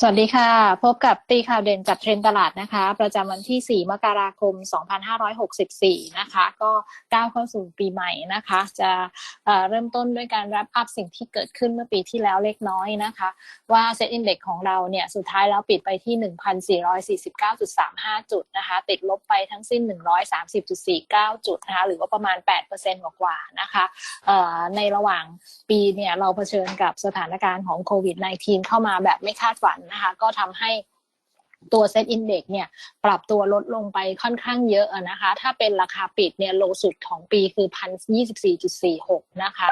สวัสดีค่ะ พบกับตีข่าวเด่นจับเทรนตลาดนะคะ ประจำวันที่ 4 มกราคม 2564 นะคะ ก็ก้าวเข้าสู่ปีใหม่นะคะ จะเเริ่มต้นด้วยการรับอัพสิ่งที่เกิดขึ้นเมื่อปีที่แล้วเล็กน้อยนะคะ ว่าเซ็ตอินเด็กของเราเนี่ย สุดท้ายแล้วปิดไปที่ 1,449.35 จุดนะคะ ติดลบไปทั้งสิ้น 130.49 จุดนะคะ หรือว่าประมาณ 8%กว่าๆนะคะในระหว่างปีเนี่ยเราเผชิญกับสถานการณ์ของโควิด -19 เข้ามาแบบไม่คาดฝันนะคะ ก็ทำให้ตัวเซ็ตอินเด็กเนี่ยปรับตัวลดลงไปค่อนข้างเยอะนะคะ ถ้าเป็นราคาปิดเนี่ยโลสุดของปีคือพันยี่สิบสี่จุดสี่หกนะคะ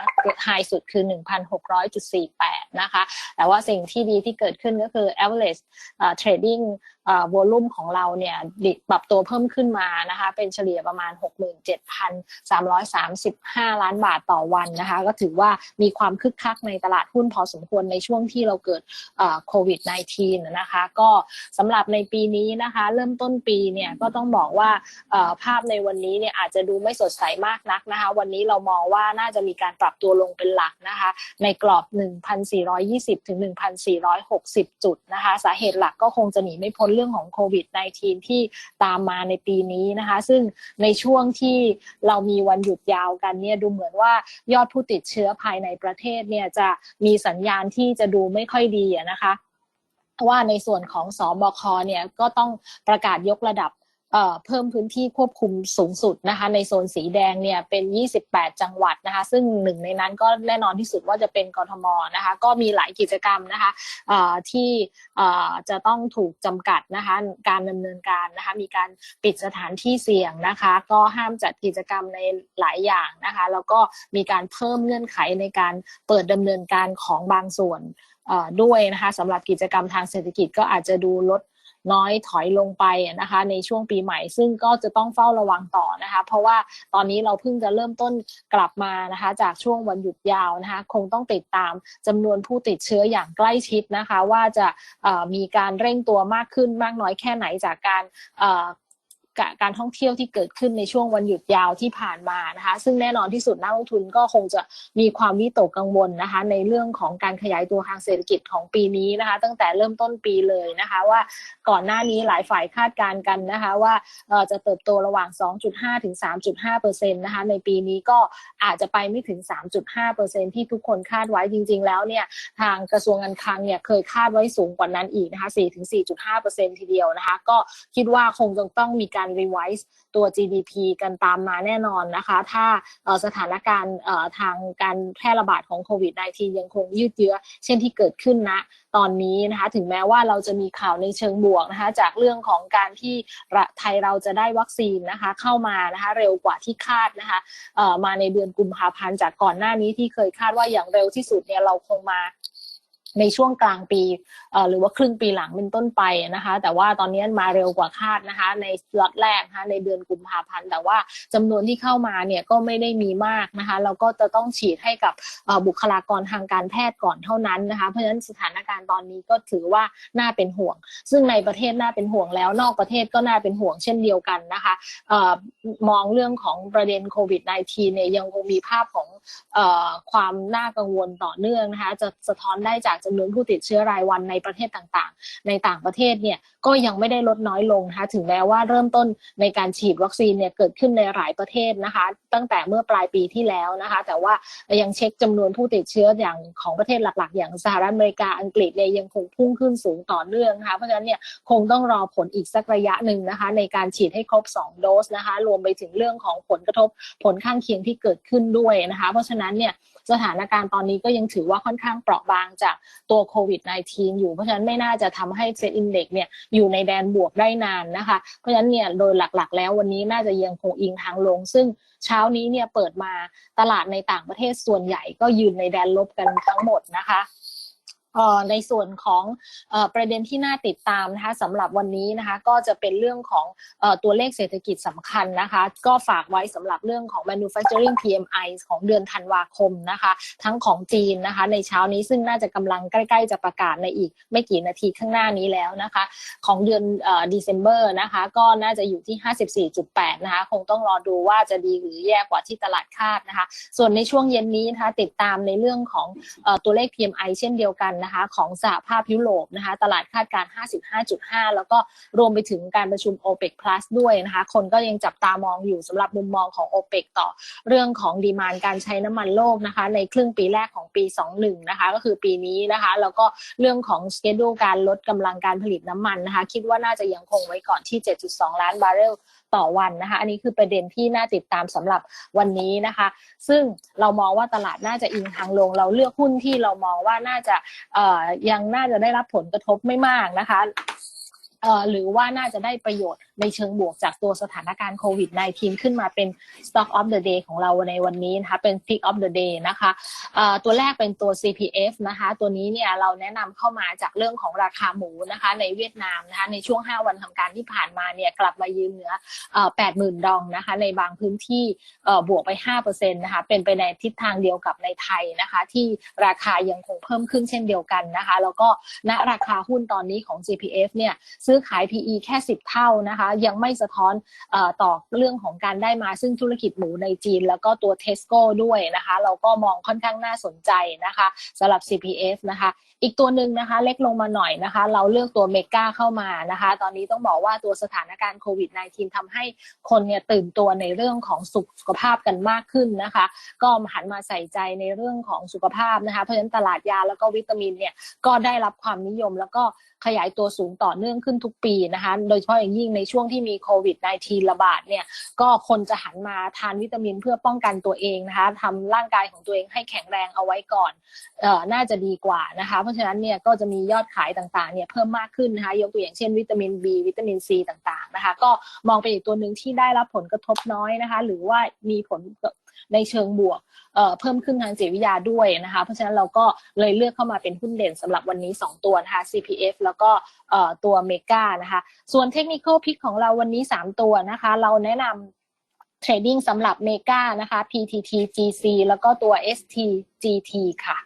ไฮสุดคือหนึ่งพันหกร้อยจุดสี่แปดนะคะ แต่ว่าสิ่งที่ดีที่เกิดขึ้นก็คือ average trading วอลุ่มของเราเนี่ยปรับตัวเพิ่มขึ้นมานะคะเป็นเฉลี่ยประมาณ 67,335 ล้านบาทต่อวันนะคะก็ถือว่ามีความคึกคักในตลาดหุ้นพอสมควรในช่วงที่เราเกิดโควิด -19 นะคะก็สำหรับในปีนี้นะคะเริ่มต้นปีเนี่ยก็ต้องบอกว่าภาพในวันนี้เนี่ยอาจจะดูไม่สดใสมากนักนะคะวันนี้เรามองว่าน่าจะมีการปรับตัวลงเป็นหลักนะคะในกรอบ 1,420 ถึง 1,460 จุดนะคะสาเหตุหลักก็คงจะหนีไม่พ้นเรื่องของโควิด -19 ที่ตามมาในปีนี้นะคะ ซึ่งในช่วงที่เรามีวันหยุดยาวกันเนี่ยดูเหมือนว่ายอดผู้ติดเชื้อภายในประเทศเนี่ยจะมีสัญญาณที่จะดูไม่ค่อยดีนะคะว่าในส่วนของสอบคเนี่ยก็ต้องประกาศยกระดับ เพิ่มพื้นที่ควบคุมสูงสุดนะคะ ในโซนสีแดงเนี่ยเป็น 28 จังหวัดนะคะ ซึ่งหนึ่งในนั้นก็แน่นอนที่สุดว่าจะเป็นกรทมนะคะ ก็มีหลายกิจกรรมนะคะที่จะต้องถูกจำกัดนะคะ การดำเนินการนะคะ มีการปิดสถานที่เสี่ยงนะคะ ก็ห้ามจัดกิจกรรมในหลายอย่างนะคะ แล้วก็มีการเพิ่มเงื่อนไขในการเปิดดำเนินการของบางส่วนด้วยนะคะสำหรับกิจกรรมทางเศรษฐกิจก็อาจจะดูลด น้อยถอยลงไปนะคะ ในช่วงปีใหม่ ซึ่งก็จะต้องเฝ้าระวังต่อนะคะ เพราะว่าตอนนี้เราเพิ่งจะเริ่มต้นกลับมานะคะ จากช่วงวันหยุดยาวนะคะ คงต้องติดตามจำนวนผู้ติดเชื้ออย่างใกล้ชิดนะคะ ว่าจะมีการเร่งตัวมากขึ้นมากน้อยแค่ไหนจากการ การท่องเที่ยวที่เกิดขึ้นในช่วงวันหยุดยาวที่ผ่านมานะคะ ซึ่งแน่นอนที่สุดนักลงทุนก็คงจะมีความวิตกกังวลนะคะ ในเรื่องของการขยายตัวทางเศรษฐกิจของปีนี้นะคะ ตั้งแต่เริ่มต้นปีเลยนะคะว่าก่อนหน้านี้หลายฝ่ายคาดการณ์กันนะคะว่าจะเติบโตระหว่าง 2.5 ถึง 3.5%นะคะในปีนี้ก็อาจจะไปไม่ถึง 3.5%ที่ทุกคนคาดไว้จริง ๆ แล้วเนี่ยทางกระทรวงการคลังเนี่ยเคยคาดไว้สูงกว่านั้นอีกนะคะ4ถึง4.5%ทีเดียวนะคะ ก็คิดว่าคงจะต้องมีการรีไวซ์ตัว GDP กันตามมาแน่นอนนะคะ ถ้าสถานการณ์ทางการแพร่ระบาดของโควิด -19 ยังคงยืดเยื้อ เช่นที่เกิดขึ้นนะตอนนี้นะคะถึงแม้ว่าเราจะมีข่าวในเชิงบวกนะคะจากเรื่องของการที่ไทยเราจะได้วัคซีนนะคะเข้ามานะคะเร็วกว่าที่คาดนะคะมาในเดือนกุมภาพันธ์จากก่อนหน้านี้ที่เคยคาดว่าอย่างเร็วที่สุดเนี่ยเราคงมา ในช่วงกลางปีหรือว่าครึ่งปีหลังเป็นต้นไปนะคะ แต่ว่าตอนนี้มาเร็วกว่าคาดนะคะ ในล็อตแรกนะคะในเดือนกุมภาพันธ์แต่ว่าจำนวนที่เข้ามาเนี่ยก็ไม่ได้มีมากนะคะเราก็จะต้องฉีดให้กับบุคลากรทางการแพทย์ก่อนเท่านั้นนะคะ เพราะฉะนั้นสถานการณ์ตอนนี้ก็ถือว่าน่าเป็นห่วง ซึ่งในประเทศน่าเป็นห่วงแล้ว นอกประเทศก็น่าเป็นห่วงเช่นเดียวกันนะคะมองเรื่องของประเด็นโควิด -19 เนี่ยยังคงมีภาพของความน่ากังวลต่อเนื่องนะคะจะสะท้อนได้จากจำนวนผู้ติดเชื้อรายวันในประเทศต่างๆ ในต่างประเทศเนี่ยก็ยังไม่ได้ลดน้อยลงนะคะถึงแม้ว่าเริ่มต้นในการฉีดวัคซีนเนี่ยเกิดขึ้นในหลายประเทศนะคะ ตั้งแต่เมื่อปลายปีที่แล้วนะคะ แต่ว่ายังเช็คจำนวนผู้ติดเชื้ออย่างของประเทศหลักๆ อย่างสหรัฐอเมริกาอังกฤษเนี่ยยังคงพุ่งขึ้นสูงต่อเนื่องนะคะเพราะฉะนั้นเนี่ยคงต้องรอผลอีกสักระยะหนึ่งนะคะ ในการฉีดให้ครบ 2 โดสนะคะ รวมไปถึงเรื่องของผลกระทบผลข้างเคียงที่เกิดขึ้นด้วยนะคะ เพราะฉะนั้นเนี่ย สถานการณ์ตอนนี้ก็ยังถือว่าค่อนข้างเปราะบางจากตัวโควิด -19 อยู่ เพราะฉะนั้นไม่น่าจะทำให้เซ็ตอินเด็กเนี่ยอยู่ในแดนบวกได้นานนะคะ เพราะฉะนั้นเนี่ยโดยหลักๆ แล้ววันนี้น่าจะยังคงอิงทางลง ซึ่งเช้านี้เนี่ยเปิดมาตลาดในต่างประเทศส่วนใหญ่ก็ยืนในแดนลบกันทั้งหมดนะคะ ในส่วนของประเด็นที่น่าติดตามนะคะสำหรับวันนี้นะคะก็จะเป็นเรื่องของตัวเลขเศรษฐกิจสำคัญนะคะก็ฝากไว้สำหรับเรื่องของ manufacturing PMI ของเดือนธันวาคมนะคะทั้งของจีนนะคะในเช้านี้ซึ่งน่าจะกำลังใกล้ ๆ จะประกาศในอีกไม่กี่นาทีข้างหน้านี้แล้วนะคะของเดือนเดซ ember นะคะก็น่าจะอยู่ที่ 54.8 นะคะคงต้องรอดูว่าจะดีหรือแย่กว่าที่ตลาดคาดนะคะส่วนในช่วงเย็นนี้นะคะติดตามในเรื่องของตัวเลข PMI เช่นเดียวกันนะคะของสหภาพยุโรปนะคะตลาดคาดการ 55.5 แล้วก็รวมไปถึงการประชุม OPEC Plus ด้วยนะคะคนก็ยังจับตามองอยู่สำหรับมุมมองของ OPEC ต่อเรื่องของดีมานการใช้น้ำมันโลกนะคะในครึ่งปีแรกของปี 21 นะคะก็คือปีนี้นะคะแล้วก็เรื่องของสเกดูการลดกำลังการผลิตน้ำมันนะคะคิดว่าน่าจะยังคงไว้ก่อนที่ 7.2 ล้านบาร์เรล ต่อวันนะคะ อันนี้คือประเด็นที่น่าติดตามสำหรับวันนี้นะคะ ซึ่งเรามองว่าตลาดน่าจะอิงทางลง เราเลือกหุ้นที่เรามองว่าน่าจะยังน่าจะได้รับผลกระทบไม่มากนะคะ หรือว่าน่าจะได้ประโยชน์ในเชิงบวกจากตัวสถานการณ์โควิด -19 ขึ้นมาเป็น Stock of the Day ของเราในวันนี้นะคะเป็น Pick of the Day นะคะตัวแรกเป็นตัว CPF นะคะตัวนี้เนี่ยเราแนะนำเข้ามาจากเรื่องของราคาหมูนะคะในเวียดนามนะคะในช่วง 5 วันทำการที่ผ่านมาเนี่ยกลับมายืนเหนือ 80,000 ดองนะคะในบางพื้นที่บวกไป 5%นะคะเป็นไปในทิศทางเดียวกับในไทยนะคะที่ราคายังคงเพิ่มขึ้นเช่นเดียวกันนะคะแล้วก็ณราคาหุ้นตอนนี้ของ GPF เนี่ยซื้อขาย PE แค่ 10 เท่านะคะ ยังไม่สะท้อนอต่อเรื่องของการได้มาซึ่งธุรกิจหมูในจีน แล้วก็ตัว Tesco ด้วยนะคะ เราก็มองค่อนข้างน่าสนใจนะคะสำหรับ CPF นะคะ อีกตัวหนึ่งนะคะเล็กลงมาหน่อยนะคะ เราเลือกตัวเมกาเข้ามานะคะ ตอนนี้ต้องบอกว่าตัวสถานการณ์โควิด -19 ทำให้คนเนี่ยตื่นตัวในเรื่องของสุขภาพกันมากขึ้นนะคะ ก็หันมาใส่ใจในเรื่องของสุขภาพนะคะ เพราะฉะนั้นตลาดยาแล้วก็วิตามินเนี่ยก็ได้รับความนิยมแล้วก็ขยายตัวสูงต่อเนื่องขึ้นนทุกปีนะคะ โดยเฉพาะอย่างยิ่งในช่วงที่มีโควิด -19 ระบาดเนี่ย ก็คนจะหันมาทานวิตามินเพื่อป้องกันตัวเองนะคะทำร่างกายของตัวเองให้แข็งแรงเอาไว้ก่อนเอ่อน่าจะดีกว่านะคะ เพราะฉะนั้นเนี่ยก็จะมียอดขายต่างๆเนี่ยเพิ่มมากขึ้นนะคะ ยกตัวอย่างเช่นวิตามิน B วิตามิน C ต่างๆนะคะ ก็มองเป็นอีกตัวหนึ่งที่ได้รับผลกระทบน้อยนะคะ หรือว่ามีผล ในเชิงบวกเเพิ่มขึ้นทางจิตวิทยาด้วยนะคะ เพราะฉะนั้นเราก็เลยเลือกเข้ามาเป็นหุ้นเด่นสำหรับวันนี้ 2 ตัวนะคะ CPF แล้วก็ตัวเมกานะคะ ส่วนเทคนิคอลพิกของเราวันนี้ 3 ตัวนะคะ เราแนะนำเทรดดิ้งสำหรับเมกานะคะ PTT GC แล้วก็ตัว STGT ค่ะ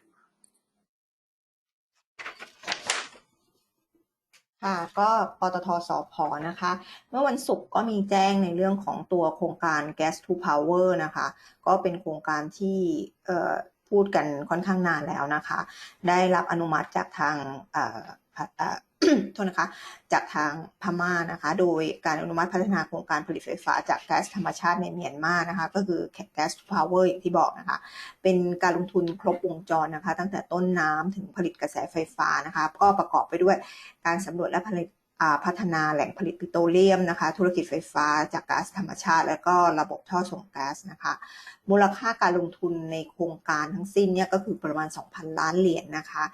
ค่ะก็ปตทสพนะคะ เมื่อวันศุกร์ก็มีแจ้งในเรื่องของตัวโครงการ Gas to Power นะคะ ก็เป็นโครงการที่พูดกันค่อนข้างนานแล้วนะคะ ได้รับอนุมัติจากทาง โทษนะคะ จากทางพม่านะคะ โดยการอนุมัติพัฒนาโครงการผลิตไฟฟ้าจากแก๊สธรรมชาติในเมียนมานะคะ ก็คือ Gas to Power อย่างที่บอกนะคะ เป็นการลงทุนครบวงจรนะคะ ตั้งแต่ต้นน้ำถึงผลิตกระแสไฟฟ้านะคะ ก็ประกอบไปด้วยการสำรวจและผลิตพัฒนาแหล่งผลิตปิโตรเลียมนะคะ ธุรกิจไฟฟ้าจากก๊าซธรรมชาติ และก็ระบบท่อส่งก๊าซนะคะ มูลค่าการลงทุนในโครงการทั้งสิ้นเนี่ยก็คือประมาณ 2,000 ล้านเหรียญนะคะ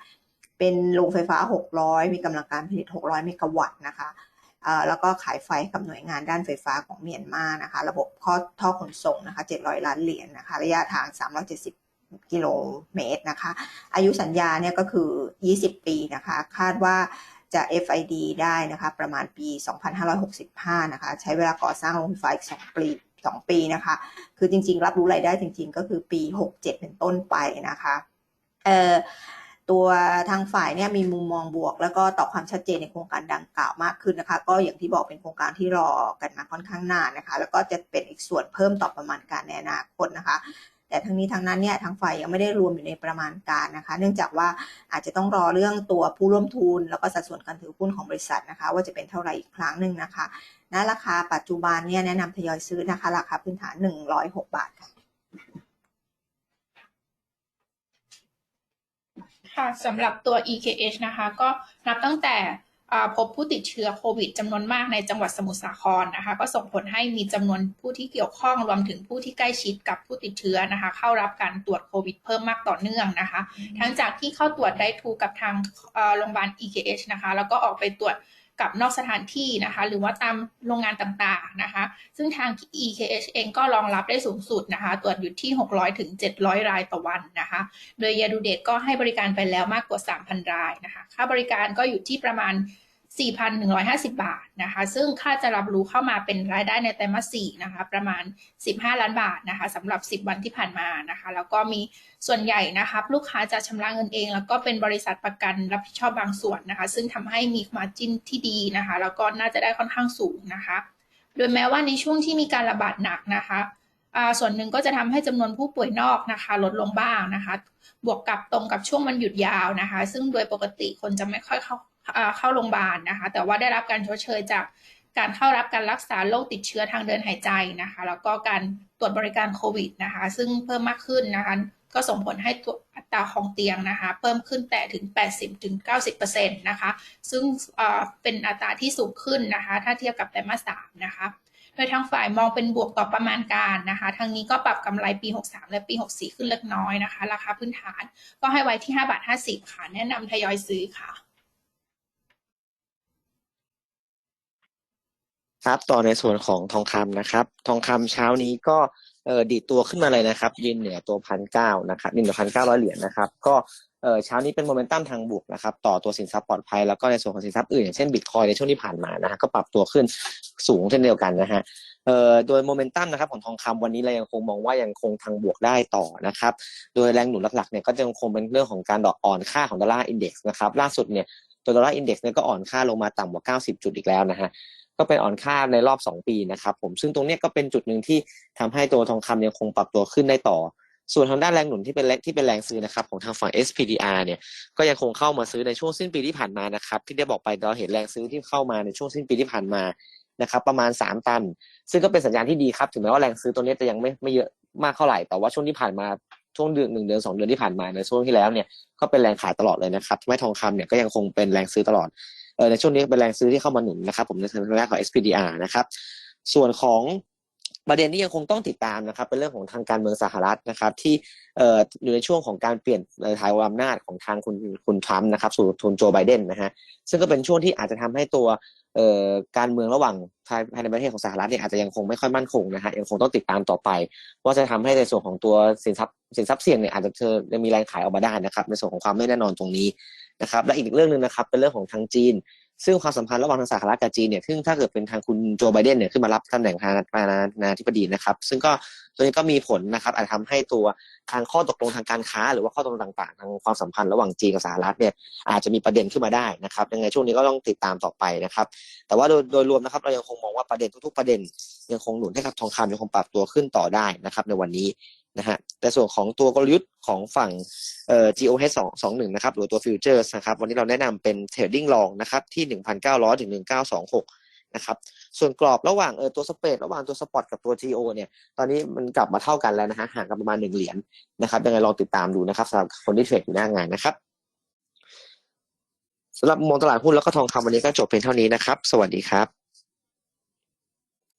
เป็นโรงไฟฟ้า 600 มีกำลังการผลิต 600 เมกะวัตต์นะคะแล้วก็ขายไฟให้กับหน่วยงานด้านไฟฟ้าของเมียนมานะคะ ระบบข้อท่อขนส่งนะคะ 700 ล้านเหรียญนะคะ ระยะทาง 370 กิโลเมตรนะคะ อายุสัญญาเนี่ยก็คือ 20 ปีนะคะ คาดว่าจะ FID ได้นะคะ ประมาณปี 2565 นะคะ ใช้เวลาก่อสร้างโรงไฟฟ้าอีก 2 ปี2ปีนะคะ คือจริงๆ รับรู้รายได้จริงๆ ก็คือปี 67 เป็นต้นไปนะคะ เอ่อ ตัวทางฝ่ายเนี่ยมีมุมมองบวก แล้วก็ต่อความชัดเจนในโครงการดังกล่าวมากขึ้นนะคะ ก็อย่างที่บอกเป็นโครงการที่รอกันมาค่อนข้างนานนะคะ แล้วก็จะเป็นอีกส่วนเพิ่มต่อประมาณการในอนาคตนะคะแต่ทั้งนี้ทั้งนั้นเนี่ยทางฝ่ายยังไม่ได้รวมอยู่ในประมาณการนะคะ เนื่องจากว่าอาจจะต้องรอเรื่องตัวผู้ร่วมทุน แล้วก็สัดส่วนการถือหุ้นของบริษัทนะคะ ว่าจะเป็นเท่าไหร่อีกครั้งหนึ่งนะคะณราคาปัจจุบันเนี่ยแนะนำทยอยซื้อนะคะ ราคาพื้นฐาน 106 บาทค่ะ ค่ะสำหรับตัว EKH นะคะก็นับตั้งแต่อ่าพบผู้ติดเชื้อโควิดจำนวนมากในจังหวัดสมุทรสาครนะคะ ก็ส่งผลให้มีจำนวนผู้ที่เกี่ยวข้องรวมถึงผู้ที่ใกล้ชิดกับผู้ติดเชื้อนะคะ เข้ารับการตรวจโควิดเพิ่มมากต่อเนื่องนะคะ ทั้งจากที่เข้าตรวจได้ทูกับทางเอ่อโรงพยาบาล EKH นะคะ แล้วก็ออกไปตรวจ กับนอกสถานที่นะคะ หรือว่าตามโรงงานต่างๆนะคะ ซึ่งทาง EKH เองก็รองรับได้สูงสุดนะคะ ตรวจอยู่ที่ 600 ถึง 700 รายต่อวันนะคะ โดยยาดูเดตก็ให้บริการไปแล้วมากกว่า 3,000 รายนะคะ ค่าบริการก็อยู่ที่ประมาณ 4,150 บาทนะคะ ซึ่งค่าจะรับรู้เข้ามาเป็นรายได้ในไตรมาส4นะคะประมาณ 15 ล้านบาทนะคะสำหรับ 10 วันที่ผ่านมานะคะ แล้วก็มีส่วนใหญ่นะคะลูกค้าจะชำระเงินเอง แล้วก็เป็นบริษัทประกันรับผิดชอบบางส่วนนะคะ ซึ่งทำให้มีมาจิ้นที่ดีนะคะ แล้วก็น่าจะได้ค่อนข้างสูงนะคะ โดยแม้ว่าในช่วงที่มีการระบาดหนักนะคะส่วนหนึ่งก็จะทำให้จำนวนผู้ป่วยนอกนะคะ ลดลงบ้างนะคะ บวกกับตรงกับช่วงวันหยุดยาวนะคะ ซึ่งโดยปกติคนจะไม่ค่อยเข้า เข้าโรงพยาบาลนะคะ แต่ว่าได้รับการชดเชยจากการเข้ารับการรักษาโรคติดเชื้อทางเดินหายใจนะคะ แล้วก็การตรวจบริการโควิดนะคะ ซึ่งเพิ่มมากขึ้นนะคะ ก็ส่งผลให้ตัวอัตราของเตียงนะคะ เพิ่มขึ้นแต่ถึง 80-90%นะคะ ซึ่งเป็นอัตราที่สูงขึ้นนะคะ ถ้าเทียบกับไตรมาสสามนะคะ โดยทางฝ่ายมองเป็นบวกต่อประมาณการนะคะ ทางนี้ก็ปรับกำไรปี 63 และปี 64 ขึ้นเล็กน้อยนะคะ ราคาพื้นฐานก็ให้ไว้ที่5บาท50ค่ะ แนะนำทยอยซื้อค่ะ ครับต่อในส่วนของทองคำนะครับ ทองคำเช้านี้ก็เอ่อดีดตัวขึ้นมาเลยนะครับ ยืนเหนือตัวพันเก้านะครับยืนเหนือพันเก้าร้อยเหรียญนะครับ ก็เอ่อเช้านี้เป็นโมเมนตัมทางบวกนะครับ ต่อตัวสินทรัพย์ปลอดภัยแล้วก็ในส่วนของสินทรัพย์อื่นอย่างเช่นบิตคอยในช่วงที่ผ่านมานะฮะก็ปรับตัวขึ้นสูงเช่นเดียวกันนะฮะเอ่อโดยโมเมนตัมนะครับของทองคำวันนี้เรายังคงมองว่ายังคงทางบวกได้ต่อนะครับ โดยแรงหนุนหลักๆเนี่ยก็จะยังคงเป็นเรื่องของการดอกอ่อนค่าของดอลลาร์อินเด็กซ์นะครับล่าสุดเนี่ยตัวดอลลาร์อินเด็กซ์เนี่ยก็อ่อนค่าลงมาต่ำกว่า 90 จุดอีกแล้วนะฮะ ก็เป็นอ่อนค่าในรอบ 2 ปีนะครับผมซึ่งตรงนี้ก็เป็นจุดหนึ่งที่ทำให้ตัวทองคำยังคงปรับตัวขึ้นได้ต่อ ส่วนทางด้านแรงหนุนที่เป็นแรงที่เป็นแรงซื้อนะครับของทางฝั่ง SPDR เนี่ยก็ยังคงเข้ามาซื้อในช่วงสิ้นปีที่ผ่านมานะครับที่ได้บอกไปเราเห็นแรงซื้อที่เข้ามาในช่วงสิ้นปีที่ผ่านมานะครับประมาณ 3 ตัน ซึ่งก็เป็นสัญญาณที่ดีครับถึงแม้ว่าแรงซื้อตัวนี้จะยังไม่ไม่เยอะมากเท่าไหร่แต่ว่าช่วงที่ผ่านมาช่วงเดือนหนึ่งเดือนสองเดือนที่ผ่านมาในช่วงที่แล้วเนี่ยก็เป็นแรงขายตลอดเลยนะครับทำให้ทองคำเนี่ยก็ยังคงเป็นแรงซื้อตลอด ในช่วงนี้เป็นแรงซื้อที่เข้ามาหนุนนะครับผมในทางด้านของ SPDR นะครับส่วนของประเด็นที่ยังคงต้องติดตามนะครับเป็นเรื่องของทางการเมืองสหรัฐนะครับ ที่เอ่ออยู่ในช่วงของการเปลี่ยนถ่ายอำนาจของทางคุณคุณทรัมป์นะครับสู่ทุนโจไบเดนนะฮะซึ่งก็เป็นช่วงที่อาจจะทำให้ตัวเอ่อการเมืองระหว่างภายในประเทศของสหรัฐเนี่ยอาจจะยังคงไม่ค่อยมั่นคงนะฮะยังคงต้องติดตามต่อไป ว่าจะทำให้ในส่วนของตัวสินทรัพย์สินทรัพย์เสี่ยงเนี่ยอาจจะเธอยังมีแรงขายออกมาได้นะครับในส่วนของความไม่แน่นอนตรงนี้ นะครับและอีกเรื่องหนึ่งนะครับเป็นเรื่องของทางจีน ซึ่งความสัมพันธ์ระหว่างทางสหรัฐกับจีนเนี่ยซึ่งถ้าเกิดเป็นทางคุณโจไบเดนเนี่ยขึ้นมารับตำแหน่งประธานาธิบดีนะครับ ซึ่งก็ตัวนี้ก็มีผลนะครับอาจจะทำให้ตัวทางข้อตกลงทางการค้า หรือว่าข้อตกลงต่างๆ ทางความสัมพันธ์ระหว่างจีนกับสหรัฐเนี่ยอาจจะมีประเด็นขึ้นมาได้นะครับยังไงช่วงนี้ก็ต้องติดตามต่อไปนะครับ แต่ว่าโดยโดยรวมนะครับเรายังคงมองว่าประเด็นทุกๆประเด็น ยังคงหนุนให้กับทองคำยังคงปรับตัวขึ้นต่อได้นะครับในวันนี้ นะฮะแต่ส่วนของตัวกลยุทธ์ของฝั่งเอ่อ GOH 2 21นะครับหรือตัวฟิวเจอร์นะครับวันนี้เราแนะนำเป็นเทรดดิ้งลองนะครับที่ 1,900 ถึง 1926 นะครับส่วนกรอบระหว่างเออตัวสเปรดระหว่างตัวสปอตกับตัว GO เนี่ยตอนนี้มันกลับมาเท่ากันแล้วนะฮะห่างกันประมาณ 1 เหรียญนะครับยังไงลองติดตามดูนะครับสำหรับคนที่เทรดอยู่หน้างานนะครับสำหรับมองตลาดหุ้นแล้วก็ทองคำวันนี้ก็จบเพียงเท่านี้นะครับ สวัสดีครับ